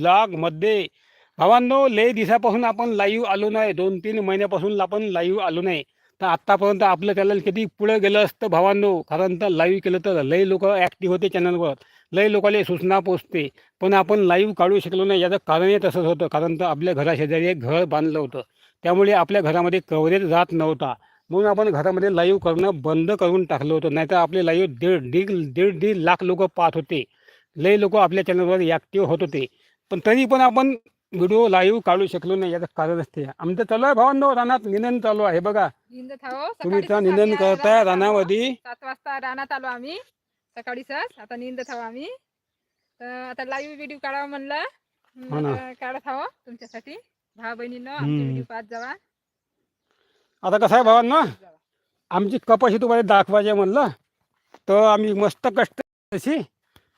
ब्लॉगमध्ये भावांनो लय दिवसापासून आपण लाईव्ह आलो नाही. दोन तीन महिन्यापासून आपण लाईव्ह आलो नाही. तर आत्तापर्यंत आपलं चॅनल किती पुढे गेलं असतं भावांनो? कारण तर लाईव्ह केलं तर लई लोक ॲक्टिव्ह होते चॅनलवर लई लोकांना सूचना पोचते. पण आपण लाईव्ह काढू शकलो नाही. याचं कारणही तसंच होतं. कारण तर आपल्या घराशेजारी एक घर बांधलं होतं. त्यामुळे आपल्या घरामध्ये कव्हरेज जात नव्हता. म्हणून आपण घरामध्ये लाईव्ह करणं बंद करून टाकलं होतं. नाहीतर आपले लाईव्ह दीड दीड दीड दीड लाख लोक पाहत होते. लई लोक आपल्या चॅनलवर ॲक्टिव्ह होत होते. पण तरी पण आपण व्हिडिओ लाईव्ह काढू शकलो नाही याचं कारण असते. आमचं चालू आहे भावांनो रानात निंदन चालू आहे हे बघा आहो तुम्ही तर निंदन करताय. रानामध्ये. सात वाजता रानात आलो आम्ही सकाळी सर आता निंदत आहो आम्ही. तर आता लाईव्ह व्हिडिओ काढावं म्हणलं. हो काढत आहो तुमच्यासाठी. भावा बहिणीनं. व्हिडिओ पाहत जावा. आता कसं आहे भावांनो. आमची कपाशी तुम्हाला दाखवायची म्हणलं तर आम्ही मस्त कष्ट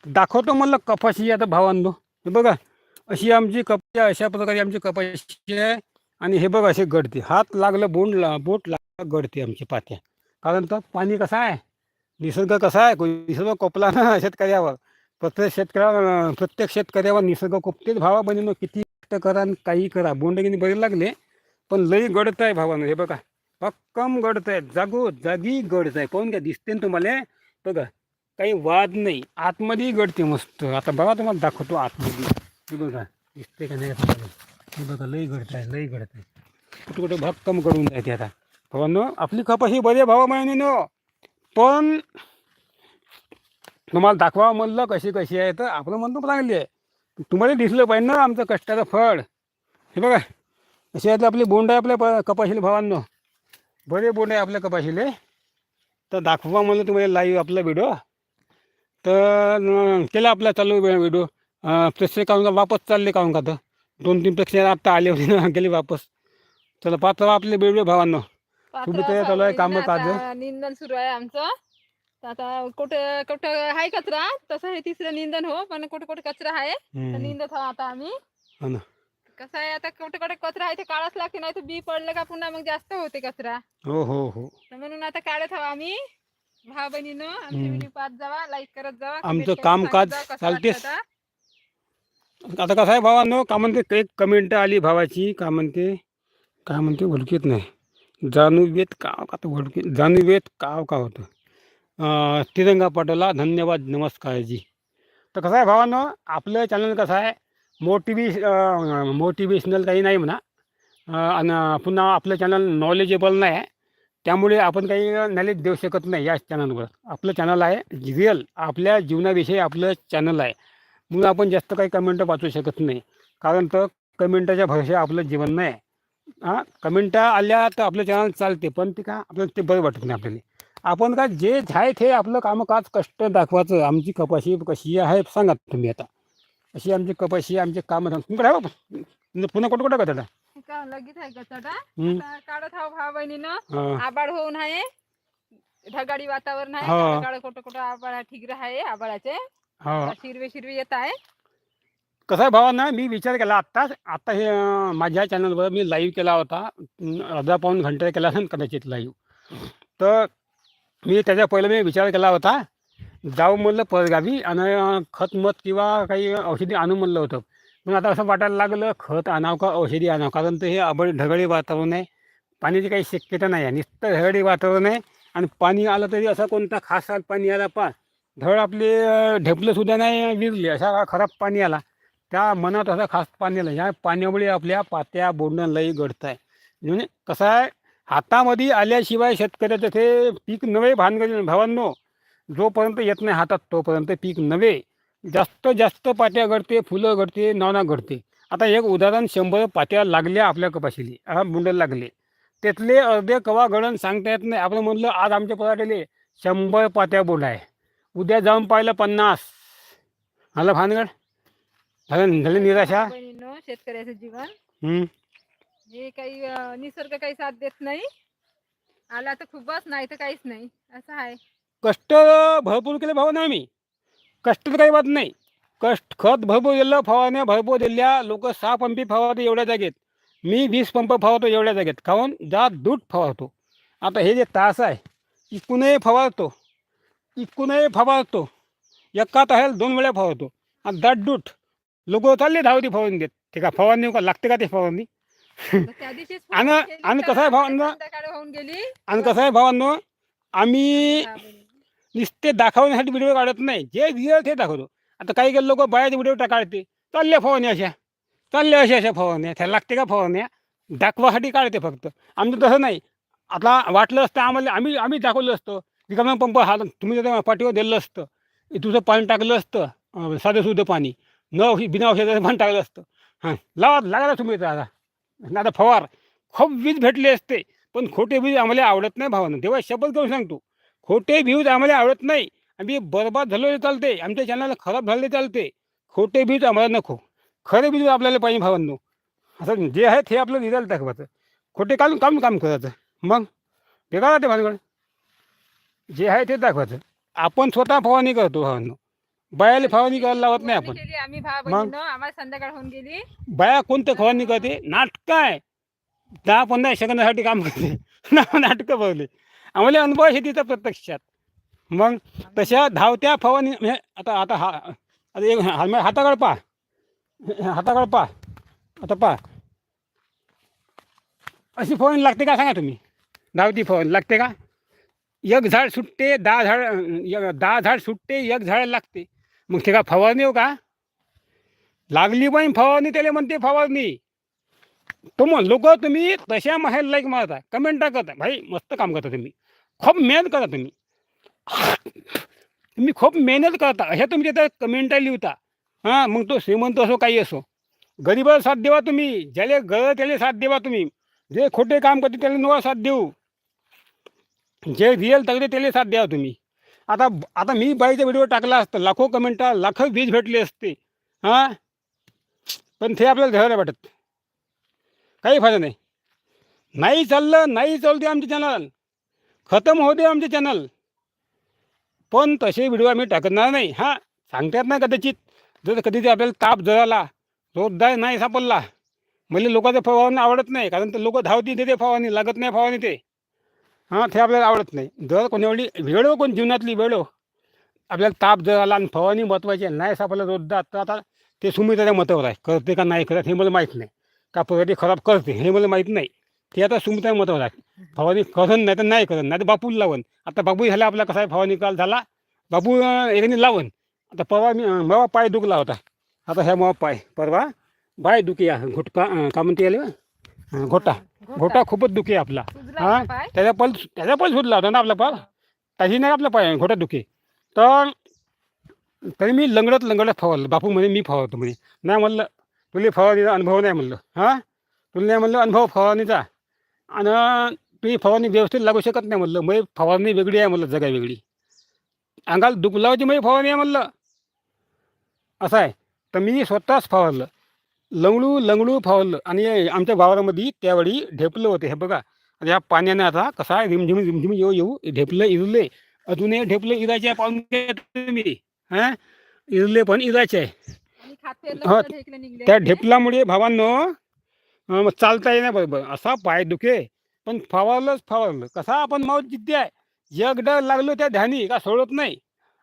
दाखवतो म्हणलं कपाशी आता भावांनो. हे बघा अशी आमची कपाशी अशा प्रकारे आमची कपाशी आहे. आणि हे बघा असे गडते हात लागलं बोंड ला बोट लागलं गडते आमची पात्या. कारण तर पाणी कसं आहे? निसर्ग कसा आहे? निसर्ग कोपला ना शेतकऱ्यावर. प्रत्येक शेतकऱ्या प्रत्येक शेतकऱ्यावर निसर्ग कोपतेच भावा बहिणीनं किती कष्ट करा आणि काही करा. बोंडगिनी बरे लागले पण लई गडत आहे भावानं हे बघा. भक्कम गडत आहे. जागो जागी गडत आहे. पाहून घ्या दिसते ना तुम्हाला? बघा काही वाद नाही. आतमध्ये गडते मस्त. आता बघा तुम्हाला दाखवतो आतमध्ये. हे बघा दिसते का नाही हे बघा लई घडत आहे लई घडत आहे कुठे कुठे भक्कम करून जाते आता. भावांनो आपली कपाशी बरी बरे भावा महिन्यानं पण तुम्हाला दाखवा म्हणलं कशी कशी आहे तर आपलं म्हणतो चांगली आहे. तुम्हाला दिसलं पाहिजे ना आमचं कष्टाचं फळ. हे बघा असे आहेत आपले बोंड आहे आपल्या प- कपाशीले भावांनो. बरे बोंड आहे आपल्या कपाशीले. तर दाखवा म्हणलं तुम्हाला लाईव्ह आपला व्हिडिओ तर केला आपला चालू व्हिडिओ प्रेक्षक काहून का वापस चालले काहून का तर? दोन तीन प्रेक्षक आत्ता आले होते ना गेले वापस. चला पाहता आपले व्हिडिओ भावांनो. तुम्ही पात्र तर चालू आहे कामं काजं? निंदन सुरू आहे आमचं. आता कुठं कुठं आहे कचरा? तसं हे तिसरं निंदन हो पण कुठे कुठे कचरा आहे. निंदत आहो आता आम्ही. हो ना. कसं आहे आता कुठे कुठे कचरा आहे ते काढाच लागते नाही तर बी पडलं का पुन्हा मग जास्त होते कचरा. हो हो हो. म्हणून आता काढत आहो आम्ही. भावा बहिणीनं आमचे हम्म. व्हिडिओ पाहत जावा लाईक करत जावा आमचं कामकाज चालतेच. आता. कसं आहे भावांनो का म्हणते एक कमेंट आली भावाची का म्हणते काय म्हणते ओळखीत नाही. जाणूवेत काव का तर ओळखी जाणूवेत काव का होतं. तिरंगा पाटोला धन्यवाद नमस्कारजी तर कसं आहे भावांनो आपलं चॅनल कसं आहे मोटिवेश मोटिवेशनल काही नाही म्हणा. आणि पुन्हा आपलं चॅनल नॉलेजेबल नाही आहे. त्यामुळे आपण काही नॉलेज देऊ शकत नाही या चॅनलवर आपलं चॅनल आहे रिअल आपल्या जीवनाविषयी आपलं चॅनल आहे. म्हणून आपण जास्त काही कमेंट वाचू शकत नाही. कारण तर कमेंटाच्या भरोशा आपलं जीवन नाही. हां? कमेंटा आल्या तर आपलं चॅनल चालते पण ते का? आपल्याला ते बरं वाटत नाही आपल्याला. आपण का जे आहे ते आपलं कामकाज कष्ट दाखवायचं. आमची कपाशी कशी आहे सांगा तुम्ही आता. अशी आमची कपाशी आमचे कामं तुमकडे बा? पुन्हा कुठं कुठं करता का लगेच आहे हं? आता काढत आहो भावा बहिणीनं. हां. आबाळ होऊन आहे. ढगाळी वातावरण आहे. हा. ढगाळ कुठं कुठं आबाळ ठीक आहे आबाळाचे. हां. हिरवे हिरवे येत आहे. कसं आहे भावांना मी विचार केला आत्ताच आत्ता हे अं, माझ्या चॅनलवर मी लाईव्ह केला होता. अं, अर्धा पाऊण घंटा केला असेल कदाचित लाईव्ह तर मी त्याच्या पहिलं मी विचार केला होता जाऊ म्हणलं परगावी आणि अं, खत मत किंवा काही औषधी आणू म्हणलं होतं. पण आता असं वाटायला लागलं खत आणावं का औषधी आणावं? कारण तर हे आबळ ढगळी वातावरण आहे. पाण्याची काही शक्यता नाही आहे. नुसतं ढगळी वातावरण आहे आणि पाणी आलं तरी असं कोणता खास पाणी आला पा धड आपले अं, ढेपलंसुद्धा नाही विरले असा खराब पाणी आला. त्या मनात असं खास पाणी आलं. ह्या पाण्यामुळे आपल्या पात्या बोंडण लई घडत आहे म्हणजे कसं आहे हातामध्ये आल्याशिवाय शेतकऱ्याचं ते पीक नवे भानगडी भावांनो जोपर्यंत येत नाही हातात तोपर्यंत पीक नवे. जास्त जास्त पात्या घडते फुलं घडते नाना घडते आता एक उदाहरण शंभर पात्या लागल्या आपल्या कपाशीली. बुंड लागले. त्यातले अर्धे कवा गडण सांगता येत नाही. आपण म्हणलं आज आमच्या पराठेले शंभर पात्या बोंड आहे. उद्या जाऊन पाहिलं पन्नास. आलं भानगड? झालं झालं निराशा? बहिणीनं शेतकऱ्याचं जीवन. हम्म. हे काही अं, निसर्ग काही साथ देत नाही आला तर खूपच नाही तर काहीच नाही. असं आहे. कष्ट भरपूर केले भाऊ ना आम्ही. कष्ट तर काही बात नाही. कष्ट खत भरपूर दिलं फवारण्या भरपूर दिल्या लोक सहा पंपी फवारते एवढ्या जागेत. मी वीस पंप फवारतो एवढ्या जागेत. काहून? जात दूध फवारतो. आता हे जे तास आहे इकूनही फवारतो. इकूनही फवारतो. एका तासाला दोन वेळा फवारतो. आणि दाट दूध लोक चालले धावती फवारणी देत. ते का फवारणी का लागते का ते फवारणी? त्या आणि- आणि कसं आहे भावांनो? आणि कसं आहे भावांनो? आम्ही. नुसते दाखवण्यासाठी व्हिडिओ काढत नाही. जे रिअल ते दाखवतो. आता काही काही लोक बायाचे व्हिडिओ काढते. चालल्या फवारणी अशा. चालल्या अशा अशा फवारण्या. त्याला लागते का फवारण्या? दाखवासाठी काढते फक्त. आमचं तसं नाही. आता वाटलं असतं आम्हाला आम्ही आम्ही दाखवलं असतं. रिकामा पंप हा तुम्ही जर पाठीवर दिलं असतं तुझं पाणी टाकलं असतं साधं सुद्धा पाणी न बिना औषधाचं पाणी टाकलं असतं. हां लावा लागायला तुम्ही इथं आता आता फवार. खूप वीज भेटले असते पण खोटे बीज आम्हाला आवडत नाही भावानं. तेव्हा शपथ करून सांगतो. खोटे बीज आम्हाला आवडत नाही. आम्ही बरबाद झालेले चालते. आमच्या चॅनल खराब झालेले चालते. खोटे बीज आम्हाला नको. खरे बीज आपल्याला पाहिजे भावांनो. असं जे आहे ते आपलं रिझल्ट दाखवायचं खोटे काढून काम काम करायचं. मग? बेकार ते भानगड जे आहे ते दाखवायचं आपण स्वतः फवारणी करतो भावांनो बायाला फवारणी करायला लावत नाही आपण. केली आम्ही भाव मग? बहिणीनं आम्हाला संध्याकाळ होऊन गेली. बाया कोणतं फवारणी करते? नाटकं आहे. दहा पंधरा सेकंदासाठी काम करते. ना- नाटकं बघले. आम्हाला अनुभव आहे शेतीचा प्रत्यक्षात. मग तशा धावत्या फवारणी म्हणजे आता आता हा आता एक हा- हा- हाताकडे पा हाताकडे पा आता पा अशी फवारणी लागते का सांगा तुम्ही? धावती फवारणी लागते का? एक झाड सुटते दहा झाड दहा झाड सुटते एक झाड लागते. मग ते का फवारणी हो का? लागली पण फवारणी त्याला म्हणते फवारणी. तो मग लोक तुम्ही तशा माहेर लाईक मारता. कमेंट टाकता भाई मस्त काम करता तुम्ही. खूप मेहनत करता तुम्ही. तुम्ही खूप मेहनत करता. अशा तुमच्या त्या कमेंटा लिहिता. हां मग तो श्रीमंत असो काही असो. गरीबाला साथ देवा तुम्ही. ज्याला गळ त्याला साथ देवा तुम्ही. जे खोटे काम करते त्याला नवा साथ देऊ. जे रिअल तगडे त्याला साथ द्या तुम्ही. आता आता मी बाईचा व्हिडिओ टाकला असता लाखो कमेंटा लाखो वीज भेटले असते. हां? पण ते आपल्याला धरायला वाटत काही फायदा नाही. नाही चाललं नाही चालते आमचे चॅनल खतम होते आमचे चॅनल पण तसे व्हिडिओ आम्ही टाकणार नाही. हां? सांगतात नाही कदाचित. जर कधी ते आपल्याला ताप जळाला रोजदार नाही सापडला म्हणजे मला लोकांचं फवारणी आवडत नाही कारण ते लोक धावती देते फवारणी लागत नाही फवारणी ते. हां ते आपल्याला आवडत नाही. जर कोणी वेळी वेळो कोण जीवनातली वेळो आपल्याला ताप जळाला आणि फवारणी महत्त्वाची नाही सापडलं रोजदार तर आता ते सुमित्राच्या मतावर आहे. करते का नाही करत हे मला माहीत नाही. का प्रगती खराब करते हे मला माहीत नाही. ते आता सुमित्रा मतावर आहे. फवारणी करण नाही तर नाही करत नाही तर बापूला लावण आता बापू झाला आपला कसा आहे? फवारणी काल झाला. बापू एकाने लावण आता परवा मी मवा पाय दुखला होता. आता ह्या मवा पाय परवा पाय दुखी आहे. घोटका का म्हणते याला? अं, घोटा. घोटा खूपच दुखी आहे आपला. हा? पाय? त्याचा पल त्याचा पल सुटला होता ना आपला पाय त्याची नाही आपला पाय घोटा दुखी. तर तरी मी लंगडत लंगडत फवारलं. बापू म्हणे मी फवारतो म्हणे. नाही म्हणलं तुला फवारणीचा अनुभव नाही म्हणलं. हां? तुला नाही म्हणलं अनुभव फवारणीचा? आणि तुम्ही फवारणी व्यवस्थित लागू शकत नाही म्हणलं. मग फवारणी वेगळी आहे म्हणलं जगा वेगळी. अंगाला दुख लावायची म्हणजे फवारणी आहे म्हणलं. असं आहे. तर मी स्वतःच फवारलं. लंगडू लंगडू फवारलं. आणि आमच्या वावरामध्ये त्यावेळी ढेपलं होते. हे बघा या पाण्याने आता कसं आहे? रिमझिम रिमझिम येऊ येऊ ढेपलं इरले. अजून हे ढेपलं इरायचे आहे पाहून घ्या तुम्ही. हां? इरले पण इरायचे आहे. हा, त्या. ढेपलामुळे भावांनो चालता येणार बरोबर असा पाय दुखे. पण फवारलंच फवारलं कसा आपण माऊत जिद्दी आहे? एकदा लागलो त्या ध्यानी का सोडत नाही?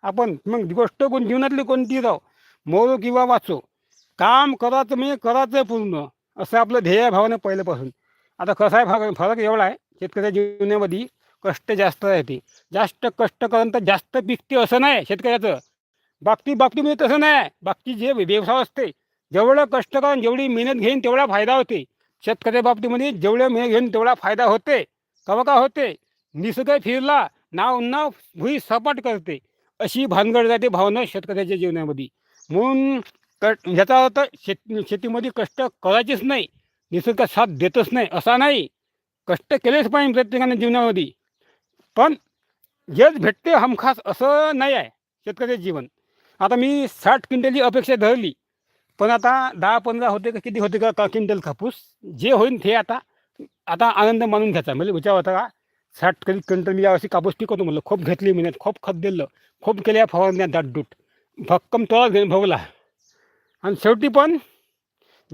आपण मग गोष्ट कोण जीवनातली कोणती राहो मोरो किंवा वाचो. काम करायचं म्हणजे करायचं पूर्ण. असं आपलं ध्येय भावानं पहिल्यापासून. आता कसं आहे फरक फरक एवढा आहे शेतकऱ्याच्या जीवनामध्ये कष्ट जास्त राहते जास्त कष्ट करून तर जास्त पिकते असं नाही शेतकऱ्याचं. बागती बाबतीमध्ये म्हणजे तसं नाही. आहे बागती जे व्यवसाय असते जेवढं कष्ट करून जेवढी मेहनत घेईन तेवढा फायदा होते. शेतकऱ्या बाबतीमध्ये म्हणजे जेवढं मेहनत घेईन तेवढा फायदा होते. कवा का होते? निसर्ग फिरला नाव नाव भुई सपाट करते. अशी भानगड जाते भावना शेतकऱ्याच्या जीवनामध्ये. म्हणून क ह्याचा अर्थ शेत शेतीमध्ये कष्ट करायचेच नाही. निसर्ग साथ देतच नाही असा नाही. कष्ट केलेच पाहिजे प्रत्येकाने जीवनामध्ये. पण हेच भेटते हमखास असं नाही आहे शेतकऱ्याचं जीवन. आता मी साठ क्विंटलची अपेक्षा धरली. पण आता दहा पंधरा होते का किती होते का का क्विंटल कापूस? जे होईल ते आता आता आनंद मानून घ्यायचा. म्हणजे विचार होता का साठ कधी क्विंटल मी यावर्षी कापूस पिकवतो म्हणलं. खूप घेतली मेहनत खूप खत दिलं. खूप केल्या फवारण्या दाटदूट. भक्कम तोळा घेऊन भोगला. आणि शेवटी पण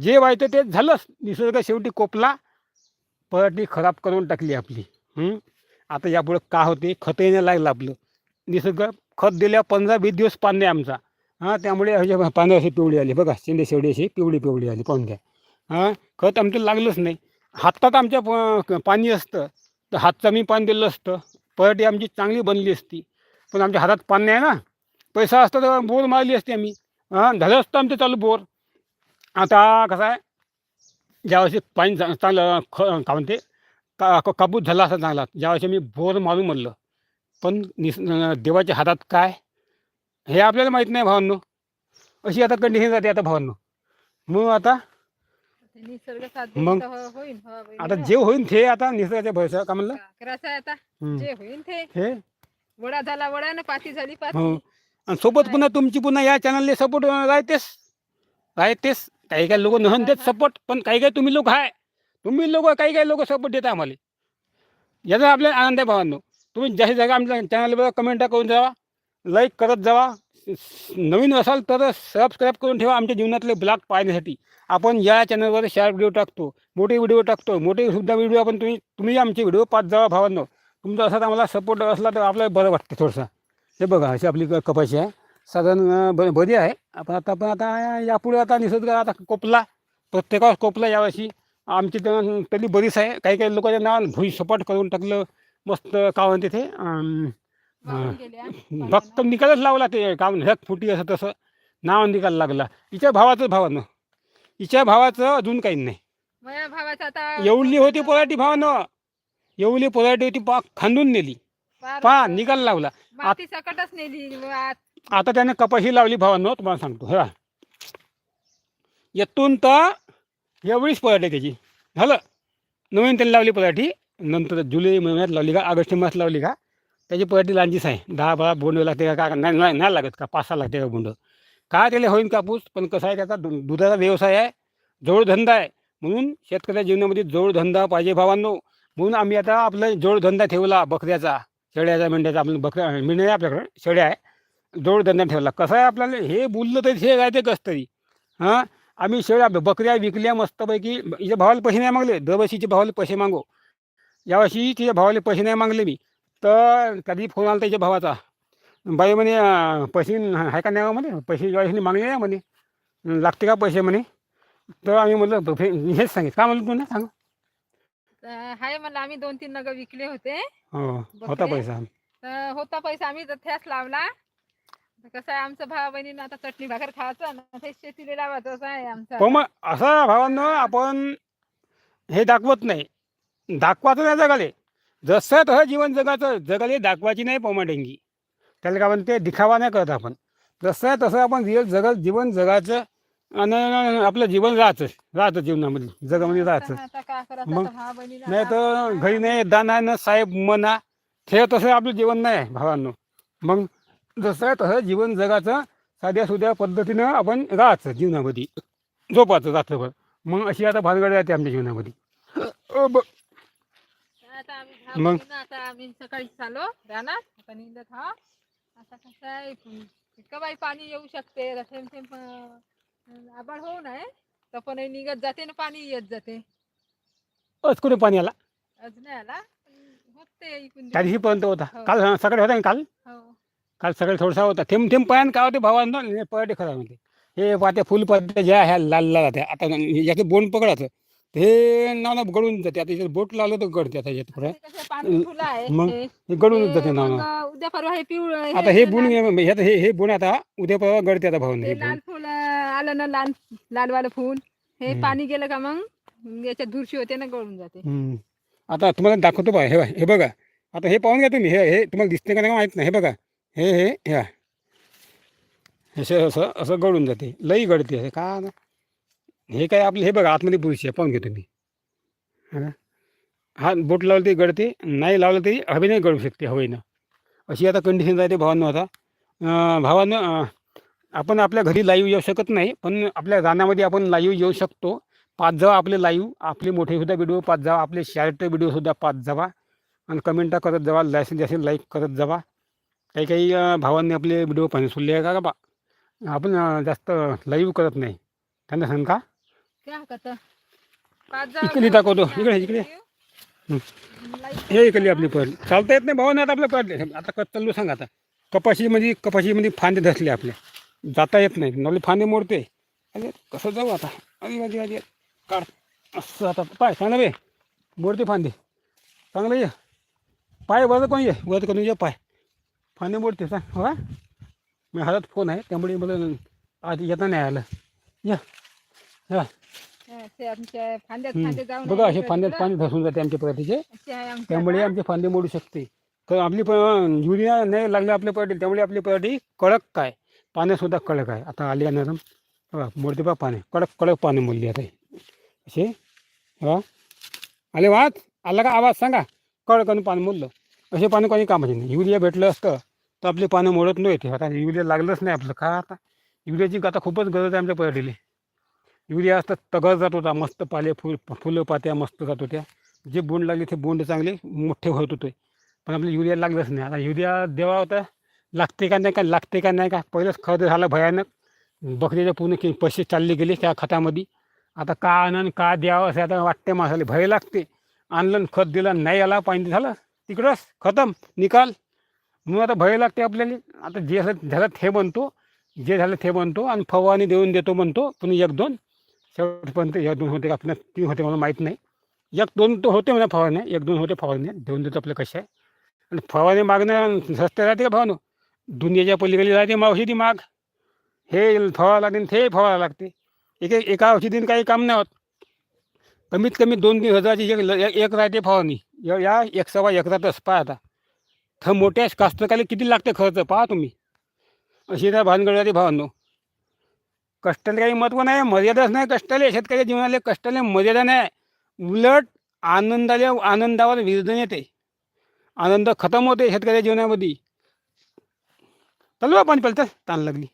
जे व्हायचं ते झालंच. निसर्ग शेवटी कोपला पराठी खराब करून टाकली आपली. आता यापुढं का होते? खत येणं लागलं आपलं. निसर्ग खत दिल्या पंधरा वीस दिवस पाणी आमचा. हां त्यामुळे ह्याच्या अशी पिवळी आली. बघा शेंडे शेवडी अशी पिवळी पिवळी आली. पाहून घ्या. हां खत आमचं लागलंच नाही. हातात आमच्या प- पाणी असतं. तर हातचं मी पाणी दिलं असतं. पराठी आमची चांगली बनली असती. पण आमच्या हातात पाणी नाही ना. पैसा असता तर बोर मारली असते आम्ही. हां झालं असतं आमचं चालू बोर. आता कसं आहे ज्यावर्षी पाणी चांगलं ख का म्हणते का झाला असा चांगला. ज्यावर्षी मी बोर मारून म्हणलं पण निस देवाच्या हातात काय? हे आपल्याला माहीत नाही भावांनो. अशी आता कंडिशन जाते आता भावांनो. मग आता मग? हो, आता. जे होईल ते आता निसर्गाच्या भरोसा का म्हणलं? आता. हम्म. जे होईन ते. हे? वडा झाला वडा ना पाती झाली पाती. हो. आणि सोबत पुन्हा तुमची पुन्हा या चॅनलले सपोर्ट राहतेस राहतेस काही काही लोक नहन देत सपोर्ट पण काही काही तुम्ही लोक आहे तुम्ही लोक काही काही लोक सपोर्ट देता आम्हाला. याचा आपल्याला आनंद आहे भावांनो. तुम्ही जास्तीत जागा आमच्या चॅनलवर कमेंट करून जावा लाईक करत जावा. नवीन असाल तर सबस्क्राईब करून ठेवा आमच्या जीवनातले ब्लॉग पाहण्यासाठी. आपण या चॅनलवर शॉर्ट व्हिडिओ टाकतो मोठे व्हिडिओ टाकतो मोठे सुद्धा व्हिडिओ आपण तुम्ही तुम्ही आमचे व्हिडिओ पाहत जावा भावांनो. तुमचा असाच आम्हाला सपोर्ट असला तर आपल्याला बरं वाटतं थोडंसं. हे बघा अशी आपली कपाशी आहे. साधारण बरी आहे. आपण आता पण आता यापुढे आता निसर्ग आता कोपला प्रत्येकावर कोपला यावर्षी. आमची तर बरीच आहे. काही काही लोकांच्या नाव भुई सपाट करून टाकलं मस्त का म्हणते ते अं, वाहून हां. गेल्या फक्त निकालच लावला ते काम ह्यात फुटी असं तसं. नाव निकाल लागला. हिच्या भावाचं भावानं. हिच्या भावाचं अजून काही नाही. एवढी होती पोराठी भावानं. एवढी पोराठी होती पा खांदून नेली. पा निकाल लावला. सकटच नेली आता त्याने कपाशी लावली भावांनो तुम्हाला सांगतो हा येतून तर एवढीच पराठी त्याची. झालं? नवीन त्यांनी लावली पराठी. नंतर जुलै महिन्यात लावली का? ऑगस्ट महिन्यात लावली का? त्याची पराठी लांचीच आहे. दहा बारा बोंड लागते का? नाही नाही लागत का? पाच सहा लागते का बोंड? काय त्याला होईन कापूस? पण कसं आहे त्याचा? दुधाचा व्यवसाय आहे. जोडधंदा आहे. म्हणून शेतकऱ्या जीवनामध्ये जोडधंदा पाहिजे भावांनो. म्हणून आम्ही आता आपला जोडधंदा ठेवला बकऱ्याचा शेळ्याचा मेंढ्याचा. आपलं बकऱ्या मेंढ्या आहे शेळ्या आहे. जोडधंदा ठेवला. कसं आहे आपल्याला हे बोललं तरी हे राहते कसं तरी. हां? आम्ही शेळ्या बकऱ्या विकल्या मस्तपैकी. हिच्या भावाला पैसे नाही मागले. दरवर्षीचे भावाला पैसे मागो. यावर्षी तिच्या भावाला पैसे नाही मागले मी. तर कधी फोन आला त्याच्या भावाचा? बाई म्हणे पैसे आहे का नाही म्हणे? पैसे ज्यावेळेस मागले नाही म्हणे. लागते का पैसे म्हणे? तर आम्ही म्हटलं हेच सांगितलं. का म्हणलं तू ना? सांग. हाय म्हणलं आम्ही दोन तीन नग विकले होते. हो होता? पैसा. होता पैसा. आम्ही तर थ्याच लावला. कसं आहे आमचं भावा बहिणीनं आता चटणी भाकर खायचं ना ते शेतीला लावायचं असं आहे आमचं. मग असं भावांनो आपण हे दाखवत नाही. दाखवायचं नाही जगाले. जसं तसं जीवन जगाचं जगाले दाखवायची नाही पोमाटेंगी. त्याला काय म्हणते दिखावा नाही करत आपण. जसं तसं आपण रिअल जगत जीवन जगाचं आणि आपलं जीवन राहायचं राहतं जीवनामध्ये जगामध्ये आता काय करायचं मग? आता भावा बहिणीला नाही तर घरी नाही दाना न साहेब मना. हे तसं आपलं जीवन नाही भावांनो. मग जसं आहे तसं जीवन जगाचं साध्या सुध्या पद्धतीनं आपण राहायचं जीवनामध्ये. झोपायचं रात्रभर. मग अशी आता भानगड राहते आमच्या जीवनामध्ये. मग? आता आम्ही सकाळी चालो रानात आता निंदत हा आता कसं आहे इतकं बाई पाणी येऊ शकते थेंब थेंब अं, आभाळ होऊ नये. तर पण निघत जाते ना पाणी येत जाते. अच कुठे पाणी आला? अजून नाही आला. होते त्या दिवशी पर्यंत होता. हो. काल सकाळी होता ना काल? हो. काल सकाळी थोडासा होता. थेंब थेंब पायान काय होते भावांनो पराठे खरा म्हणते हे पात्या फुल पात्या ज्या ह्या लाल लाल आता याचे बोंड पकडायचं. ते नाव ना गळून जाते. आता याच्यात बोट लावलं तर गळते आता याच्यात पुढे. मग हे. हे गळूनच जाते नाव मग उद्या परवा हे पिवळ आता हे बुण हे हे बुण आता उद्या परवा गळते आता भाऊन हे ते लाल बुण. फुल आलं ना लाल लालवालं फुल. हे. पाणी गेलं का मग? याच्यात धुरशी होते ना गळून जाते. हम्म. आता तुम्हाला दाखवतो बा. हे बघा हे बघा. आता हे पाहून घ्या तुम्ही. हे हे तुम्हाला दिसते का नाही माहीत नाही. हे बघा. हे हे ह्या असं असं असं गळून जाते. लई गळते असं. का ना हे काय आपलं हे बघा आतमध्ये बुरशी आहे. पाहून घेतो मी हा बोट लावलं तरी गळते नाही लावलं तरी हवेने गळू शकते हवेनं अशी आता कंडिशन राहते भावांनो आता. भावानं भावांनो आपण आपल्या घरी लाईव्ह येऊ शकत नाही पण आपल्या रानामध्ये आपण लाईव्ह येऊ शकतो. पाच जावा आपले लाईव्ह आपले मोठेसुद्धा व्हिडिओ पाच जावा आपले शॉर्ट व्हिडिओसुद्धा पाच जावा. आणि कमेंटा करत जावा जास्तीत जास्त लाईक करत जावा. काही काही भावांनी आपले व्हिडिओ पाहणे सोडले आहे का बा? आपण जास्त लाईव्ह करत नाही. त्यांना सांग का? क्या करतं पाच इकडे दाखवतो. इकडे, इकडे. हे इकडली आपली पड चालता येत नाही भावांना आता आपलं पडले आता कत चालू सांगा आता. कपाशीमध्ये कपाशीमध्ये फांदे धसले आपल्या जाता येत नाही. नवले फांदे मोडते अरे कसं जाऊ आता? अरे अरे अरे. काढ. असं आता पाय चांगलं बे. मोडते फांदे. चांगलं ये. पाय वरत कोण ये? वरत करून ये? पाय. फांदे मोडते सांग हो? मी हातात फोन आहे त्यामुळे मला आज येता नाही आलं. या. या. हा, ते आमच्या फांद्यात हम्म. फांदे जाऊन बघा असे फांद्यात. पाणी धसून जाते आमच्या पराठीचे आमच्या त्यामुळे. आमचे फांदे मोडू शकते. तर आपली पण युरिया नाही लागले आपल्या पराठी त्यामुळे आपली पराठी कडक काय? पाण्यासुद्धा कडक आहे. आता आली आहे नरम बघा मोडते बा पाणी. कडक कडक पाणी मोडली आता. असे? हा? आले वाच आला का आवाज? सांगा. कडक आणि पाणी मोडलं. असे पानं कोणी कामाचे नाही. युरिया भेटलं असतं तर आपले पानं मोडत नव्हते. आता युरिया लागलंच नाही आपलं. का आता. युरियाची आता खूपच गरज आहे आमच्या पराठीला युरिया असतं तगर जात होता. मस्त पाले फुल फुलं पात्या मस्त जात होत्या. जे बोंड लागले ते बोंड चांगले मोठे होत होते. पण आपलं युरिया लागलंच नाही. आता युरिया देवा होता. लागते का नाही का? लागते का नाही का? पहिलंच खत झालं भयानक. बकरीच्या पूर्ण कि पैसे चालले गेले त्या खतामध्ये. आता का आणन का द्यावं असं आता वाटते माणसाला. भय लागते. आणलं आणि खत दिलं नाही आला पाणी झालं. तिकडंच खतम निकाल. म्हणून आता भय लागते आपल्याला. आता जे असं झालं ते बनतो. जे झालं ते बनतो आणि फवारणी देऊन देतो म्हणतो. पण एक दोन शेवटपर्यंत एक दोन होते का तीन होते मला माहीत नाही. एक दोन तर होते म्हणा फवारण्या एक दोन होते फवारण्या. देऊन देतो आपलं कशा आहे. आणि फवारणी मागणं सस्ते राहते का भावनो? दुनियाच्या पलीकडे राहते मग औषधी माग. हे फवारा लागते ते फवारा लागते. एक एक- एका औषधीने काही काम नाही होत. कमीत कमी दोन तीन हजाराची एक ल- एक राहते फवारणी. या- या एक सव्वा एकरातच पहा आता. तर मोठ्या कास्तकाला किती लागते खर्च? पहा तुम्ही. अशी त्या भानगड राहते भावांनो कष्टाला काही महत्त्व नाही मर्यादाच नाही कष्टाला. शेतकऱ्याच्या जीवनाला कष्टाला मर्यादा नाही. उलट आनंदाला आनंदावर विरजण येते. आनंद खतम होते शेतकऱ्याच्या जीवनामध्ये. चालू आपण पलतं. ताण लागली.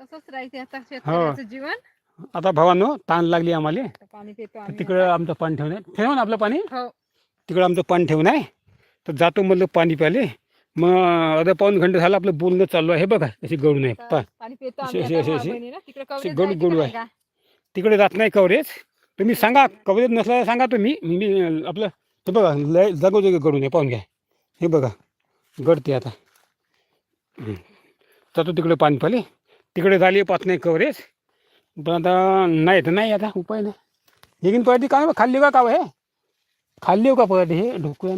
तसंच राहते आता शेतकऱ्याचं जीवन. आता भावांनो ताण लागली आम्हाला. आता पाणी पितो आम्ही. तिकडं आमचं पाणी ठेवून आहे. ठेवून आपलं पाणी. हो. तिकडं आमचं पाणी ठेवून आहे. तर जातो म्हणलं पाणी प्याले. मग अर्धा पाऊन घंटे झालं आपलं बोलणं चालू आहे. हे बघा अशी गळून आहे पा पाणी पितो आता बहिणीनं. तिकडे असे कवरेज गोड- गोड आहे. तिकडे जात नाही कवरेज. तुम्ही सांगा कवरेज नसल्याला सांगा तुम्ही. मी आपलं हे बघा लय जागोजागी गळून आहे पाहून घ्या. हे बघा गळते आता. हं. जातो तिकडे पाणी पाले तिकडे झाली पाच नाही कवरेज. पण आता नाही तर नाही आता उपाय नाही. लेकिन पळती काय खाल्ली का काव हे? खाल्ली हो का पळती हे? ढोकळ्या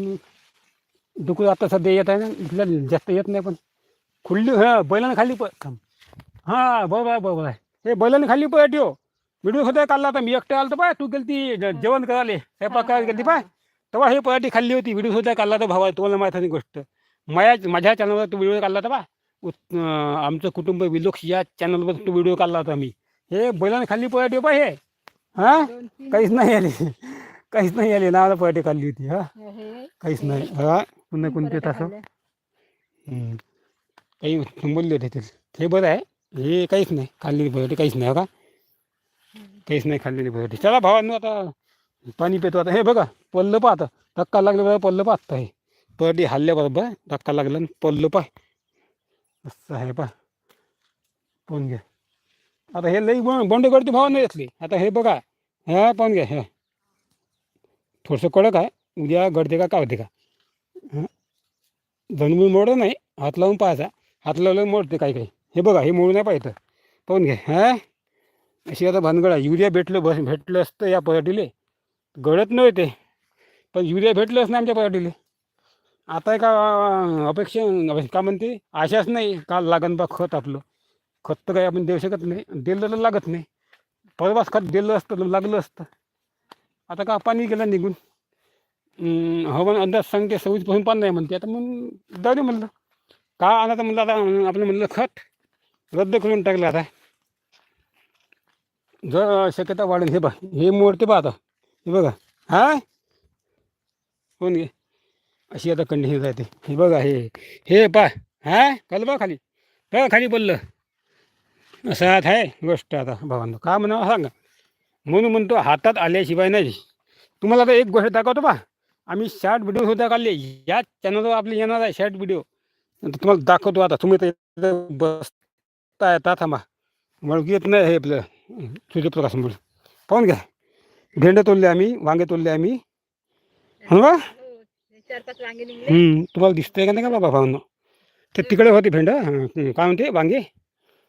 ढोकळं आता सध्या येत आहे ना जास्त येत नाही पण खुल्ली हां बैलानं खाल्ली प हां बरोबर आहे बरोबर आहे. हे बैलानं खाल्ली पळटी हो. व्हिडिओ होता काढला होता मी एकटे आलो तर पाय तू गेलती जेवण करायला. स्वयंपाक करायला गेलती पाय. तेव्हा हे पळटी खाल्ली होती व्हिडिओ होता काढला तर भावा तुम्हाला माहीत होती गोष्ट. माझ्या माझ्या चॅनलवर तो व्हिडिओ काढला होता बा आमचं कुटुंब विलोक्ष या चॅनलवर तो व्हिडिओ काढला होता मी. हे बैलानं खाल्ली पळटी पाय हे? हाँ? काहीच नाही आली. काहीच नाही आली. नावाला पळटी खाल्ली होती हा? काहीच नाही. हा. पुन्हा कोणते तास. हम्म. काही बोलले होते ते. हे बरं आहे. हे काहीच नाही. खाल्लेली पळटी काहीच नाही का. काहीच नाही खाल्लेली पळटी चला भावांनो आता पाणी पितो. आता हे बघा पल्लं पा आता. धक्का लागल्याबरोबर पल्लं पा आता हे. पळटी हल्ल्याबरोबर धक्का लागला पल्लं पाय असं आहे पा पाहून घ्या. आता हे लई बोंड करते नाही येतली आता हे बघा हा पाहून घ्या हे. थोडंसं कडक आहे. उद्या गडते का का होते का? हं? मोडं मोडत नाही. हात लावून पाहायचा. हात लावलं मोडते काही काही. हे बघा हे मोडू नाही पाहिजे पाहून घ्या हां. अशी आता भानगड आहे. युरिया भेटलं बस भेटलं असतं या पराठीले. गळत नव्हते. पण युरिया भेटलंच नाही आमच्या पराठीले. आता का अपेक्षा का म्हणते. आशाच नाही. का लागन बा खत आपलं. खत तर काही आपण देऊ शकत नाही. दिलं तर लागत नाही. परवास खत दिलं असतं तर लागलं असतं. आता का पाणी गेलं निघून? हवामान अंदाज सांगते सव्वीसपासून पाणी नाही म्हणते. आता मग जाऊ म्हणलं. का आणायचं म्हणलं आता आपलं म्हणलं खत रद्द करून टाकलं आता. जर शक्यता वाढेल. हे बघ हे मोडते बा आता. हे बघा. हा? कोण घे. अशी आता कंडिशन राहते. हे बघा हे हे पा हा? कल बा खाली. बघा खाली बोललं असं आत आहे गोष्ट आता भावांनो. का म्हणावं सांगा. म्हणून म्हणतो हातात आल्याशिवाय नाही. तुम्हाला आता एक गोष्ट दाखवतो बा. आम्ही शॉर्ट व्हिडिओ सुद्धा काढले. या चॅनलवर आपले येणार आहे शॉर्ट व्हिडिओ तुम्हाला दाखवतो आता. तुम्ही तर बसता येता थांबा. ओळखू येत नाही हे आपलं सूर्यप्रकाश मुळे पाहून घ्या. भेंडे तोडले आम्ही वांगे तोडले आम्ही. हो बा? तुम्हाला दिसतंय का नाही का बाबा भावनं? ते तिकडे होते भेंड. काय म्हणते? वांगे?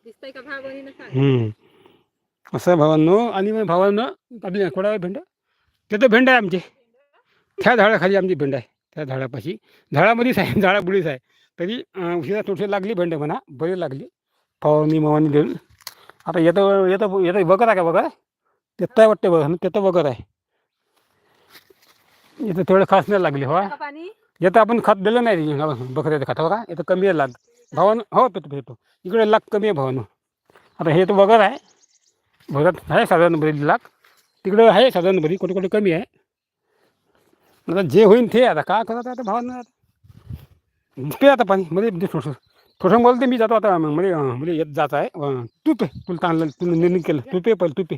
दिसतंय का सांग. हम्म. असं भावांनो. आणि मग भावांनो आपली कोणा भेंड. ते तर भेंड आहे आमचे. त्या झाडाखाली आमची भेंड आहे. त्या झाडापाशी. झाडामध्येच आहे. झाडाबुडीच आहे. तरी अं, उशिरा थोडीशी लागली भेंड म्हणा बरी लागली. फवारणी मवानी देऊन. आता येतं येतं येतं बघत आहे का बघा येतं आहे वाटते बघा. ते तर बघत आहे. येतं तेवढं खास नाही लागली हो. का पाणी? येतं आपण खत दिलं नाही बकऱ्याचं खत बघा येतं कमी आहे लाग भावानं हो पेतो पेतो इकडे लाख कमी आहे भावानं. आता हे तर वगर आहे. भगत आहे साधारण भरी लाख. तिकडं आहे साधारण भरी कुठे कुठे कमी आहे. आता जे होईन ते आता का करत आता भावानं? आता पे आता पाणी मध्ये मध्ये थोडंसं थोडंसं बोलते मी जातो आता मध्ये अं, मध्ये येत जात आहे. अं, तू पे तुला ताणलं तुला निर्णय केलं. तू पे पहिले तू पे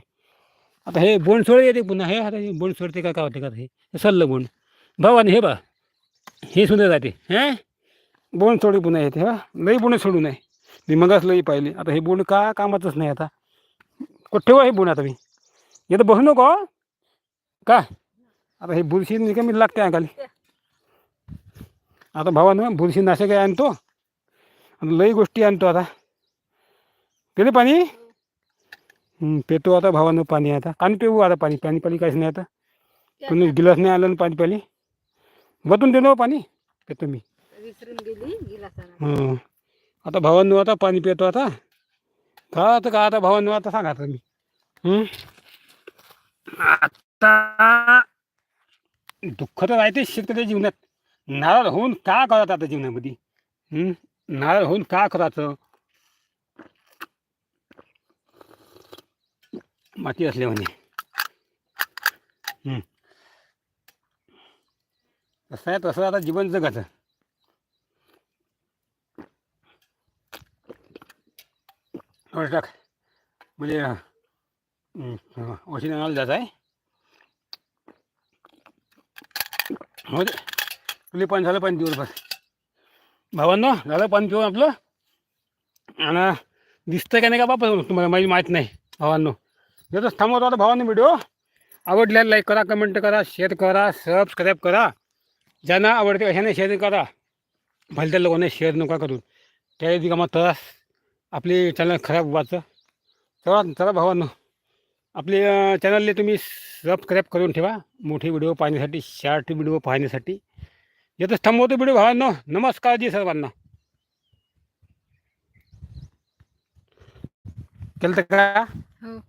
आता हे बोंडसोळ येते पुन्हा. हे आता हे बोंडसोळ ते काय काय होते का हे? हे सल्लं बोंड. भावाने हे बा हे सुद्धा जाते. हां? बोंड सोडी पुन्हा येते हा? लई बोंड सोडू नये. मी मगाच लई पाहिले. आता हे बोंड का कामातच नाही आता. कुठे ठेवा हे बोंड आता मी? येतं बसू नको का? आता हे बुरशी निकमी लागते अंगाली. आता भावानं बुरशी नाशक आहे आणतो. आणि लई गोष्टी आणतो आता. पेले पाणी? पेतो आता भावानं पाणी आता. पाणी पिऊ आता पाणी. पाणी पाणी काहीच नाही आता. कोणी गिलास नाही आलं ना पाणी प्याली वतून दे हो पाणी. पेतो मी. विसरून गेली गेला आता भावांनो आता पाणी पितो आता. का आता का आता भावांनो आता सांगा तुम्ही. मी आता दुःख तर राहते ते शेतकऱ्याच्या जीवनात. नारळ होऊन का करत आता जीवनामध्ये? नारळ होऊन का करायचं माती असले म्हणे. तसं आहे तसं आता जीवन जगाचं थोडं टाक. म्हणजे औषध आणायला जात आहे. हो दे तुले पाणी झालं पाणी दिवसभर. भावांनो झालं पाणी पिऊन आपलं. आणि दिसतं का नाही का बापा तुम्हाला माझी माहीत नाही भावांनो. जर थांबवतो आता भावांनो व्हिडिओ आवडल्याला लाईक करा कमेंट करा शेअर करा सबस्क्राईब करा. ज्यांना आवडते अशाने शेअर करा. भलत्या लोकांना शेअर नका करून त्या कामात त्रास आपले चॅनल खराब व्हायचं चला चला भावांनो. आपले चॅनलले तुम्ही सबस्क्राईब करून ठेवा. मोठे व्हिडिओ पाहण्यासाठी शॉर्ट व्हिडिओ पाहण्यासाठी. येतच थांबवतो व्हिडिओ भावांनो. नमस्कार जी सर्वांना. केलं तर का हो.